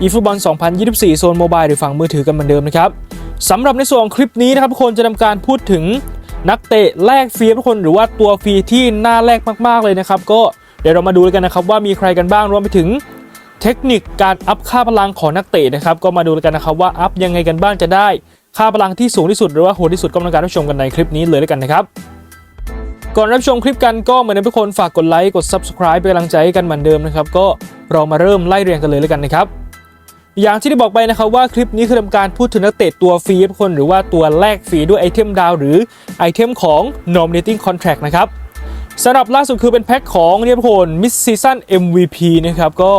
อีฟุตบอล 2024 โซนโมบายหรือฝั่งมือถือกันเหมือนเดิมนะครับสำหรับในส่วนของคลิปนี้นะครับทุกคนจะทำการพูดถึงนักเตะแลกฟรีทุกคนหรือว่าตัวฟรีที่น่าแลกมากๆเลยนะครับ ก็เดี๋ยวเรามาดูกันนะครับว่ามีใครกันบ้างรวมไปถึงเทคนิคการอัพค่าพลังของนักเตะนะครับ ก็มาดูกันนะครับว่าอัพยังไงกันบ้างจะได้ค่าพลังที่สูงที่สุดหรือว่าโหดที่สุดก็มาการรับชมกันในคลิปนี้เลยแล้วกันนะครับก่อนรับชมคลิปกันก็เหมือนเดิมทุกคนฝากกดไลค์กด subscribe เป็นกำลังใจให้กันเหมือนเดิมนะครับก็เรามาเริ่มไล่เรียงกันเลยแล้วกันนะครับ อย่างที่ได้บอกไปนะครับว่าคลิปนี้คือทำการพูดถึงนักเตะตัวฟรีทุกคนหรือว่าตัวแลกฟรีด้วยไอเทมดาวหรือไอเทมของ nominating contract นะครับสำหรับล่าสุดคือเป็นแพ็คของเรียบโน Mid Season MVP นะครับก็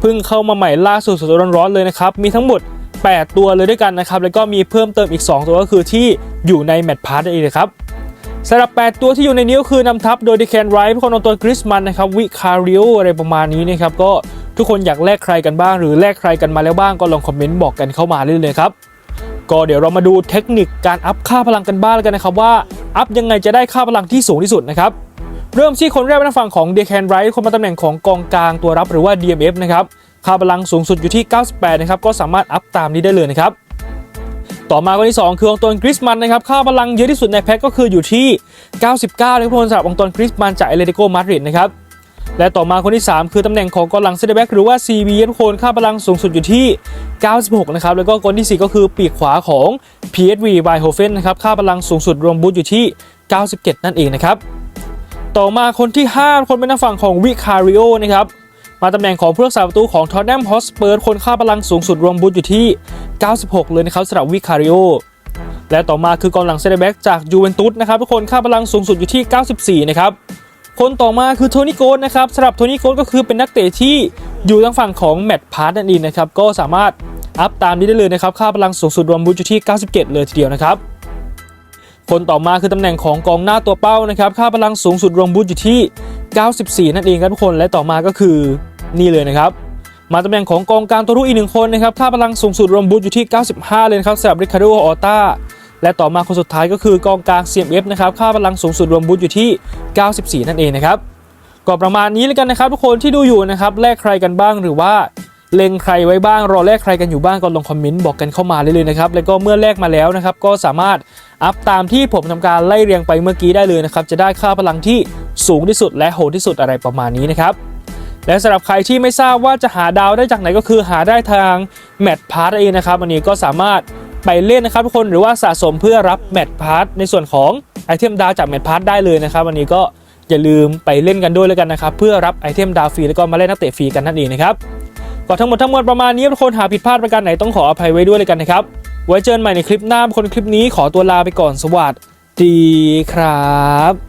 เพิ่งเข้ามาใหม่ล่าสุดสดๆร้อนๆเลยนะครับ มีทั้งหมด 8 ตัวเลยด้วยกันนะครับ แล้วก็มีเพิ่มเติมอีก 2 ตัวก็คือที่อยู่ในแมตช์พาร์ตเองนะครับสำหรับ 8 ตัวที่อยู่ในนี้ก็คือนำทัพโดยดิแคนไรท์คนเอาตัวกริสมันนะครับวิคาริโออะไรประมาณนี้นะครับก็ ทุกคนอยากแลกใครกันบ้างหรือแลกใครกันมาแล้วบ้างก็ลองคอมเมนต์บอกกันเข้ามาได้เลยครับก็เดี๋ยวเรามาดูเทคนิคการอัพค่าพลังกันบ้างแล้วกันนะครับว่าอัพยังไงจะได้ค่าพลังที่สูงที่สุดนะครับเริ่มที่คนแรกเป็นฝั่งของเดค n นไรท์คนมาตำแหน่งของกองกลางตัวรับหรือว่า DMF นะครับค่าพลังสูงสุดอยู่ที่ 98 นะครับก็สามารถอัพตามนี้ได้เลยนะครับต่อมาคนที่ 2 คือองตวนกริสมันนะครับค่าพลังเยอะที่สุดในแพ็คก็คืออยู่ที่ 99 นะครับทุกคนสำหรับองตวนกริสมันจากเอเลติโกมาดริดนะครับ และต่อมาคนที่ 3 คือตำแหน่งของกองหลังเซนเตอร์แบ็กหรือว่า CB ทุกคนค่าพลังสูงสุดอยู่ที่ 96 นะครับ แล้วก็คนที่ 4 ก็คือปีกขวาของ PSV b y h o f e n นะครับ ค่าพลังสูงสุดรวมบูทอยู่ที่ 97 นั่นเองนะครับ ต่อมาคนที่ 5 คนเป็นทางฝั่งของวิคาริโอนะครับ มาตำแหน่งของผู้รักษาประตูของทอ t แนมฮอสเปิร์คนค่าพลังสูงสุดรวมบูทอยู่ที่ 96 เลยนะครับสำหรับวิคาริโอและต่อมาคือกองหลังเซนเตอร์แบ็กจากยูเวนตุสนะครับทุกคนค่าพลังสูงสุดอยู่ที่ 94 นะครับ คนต่อมาคือโทนี่โกดนะครับสำหรับโทนี่โกดก็คือเป็นนักเตะที่อยู่ทางฝั่งของแมตช์พาร์ตนั่นเองนะครับก็สามารถอัพตามนี้ได้เลยนะครับค่าพลังสูงสุดรวมบูทอยู่ที่ 97 เลยทีเดียวนะครับคนต่อมาคือตำแหน่งของกองหน้าตัวเป้านะครับค่าพลังสูงสุดรวมบูทอยู่ที่ 94 นั่นเองครับทุกคนและต่อมาก็คือนี่เลยนะครับมาตำแหน่งของกองกลางตัวรุ่อีกหนึ่งคนนะครับค่าพลังสูงสุดรวมบูทอยู่ที่ 95 เลยครับสำหรับริคาร์โดออต้า และต่อมาคนสุดท้ายก็คือกองกลาง CMF นะครับค่าพลังสูงสุดรวมบูทอยู่ที่ 94 นั่นเองนะครับก็ประมาณนี้แล้วกันนะครับ ทุกคนที่ดูอยู่นะครับแลกใครกันบ้างหรือว่าเล็งใครไว้บ้างรอแลกใครกันอยู่บ้างก็ลงคอมเมนต์บอกกันเข้ามาได้เลยนะครับแล้วก็เมื่อแลกมาแล้วนะครับก็สามารถอัพตามที่ผมทำการไล่เรียงไปเมื่อกี้ได้เลยนะครับจะได้ค่าพลังที่สูงที่สุดและโหดที่สุดอะไรประมาณนี้นะครับและสำหรับใครที่ไม่ทราบว่าจะหาดาวได้จากไหนก็คือหาได้ทางแมตช์พาร์ตเองนะครับอันนี้ก็สามารถ ไปเล่นนะครับทุกคนหรือว่าสะสมเพื่อรับแมตช์พาร์ตในส่วนของไอเทมดาวจากแมตช์พาร์ตได้เลยนะครับวันนี้ก็อย่าลืมไปเล่นกันด้วยแล้วกันนะครับเพื่อรับไอเทมดาวฟรีแล้วก็มาเล่นนักเตะฟรีกันนั่นเองนะครับก็ทั้งหมดทั้งมวลประมาณนี้ทุกคนหาผิดพลาดประการไหนต้องขออภัยไว้ด้วยเลยกันนะครับไว้เจอกันใหม่ในคลิปหน้าคนคลิปนี้ขอตัวลาไปก่อนสวัสดีครับ